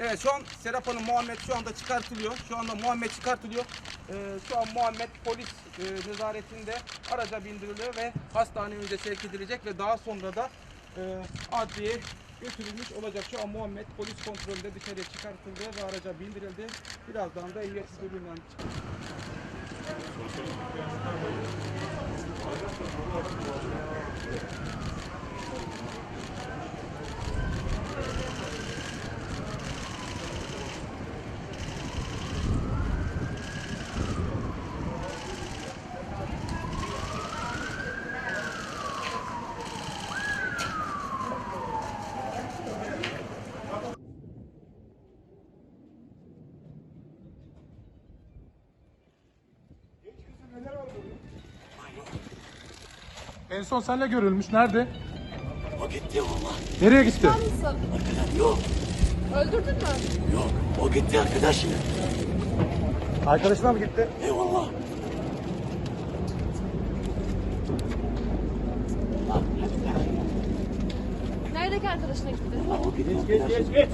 Evet şu an Serap Hanım Muhammed şu anda çıkartılıyor. Şu anda Muhammed çıkartılıyor. Ee, şu an Muhammed polis e, nezaretinde araca bindiriliyor ve hastane önünde sevk edilecek ve daha sonra da e, adliye götürülmüş olacak. Şu an Muhammed polis kontrolünde dışarıya çıkartıldı ve araca bindirildi. Birazdan da emniyet müdürlüğünden En son senle görülmüş. Nerede? O gitti valla. Nereye gitti? mısın? Yok Öldürdün mü? yok. O gitti arkadaşım. Arkadaşına mı gitti? Eyvallah. Neredeki arkadaşına gitti? O gitti. Geç geç geç.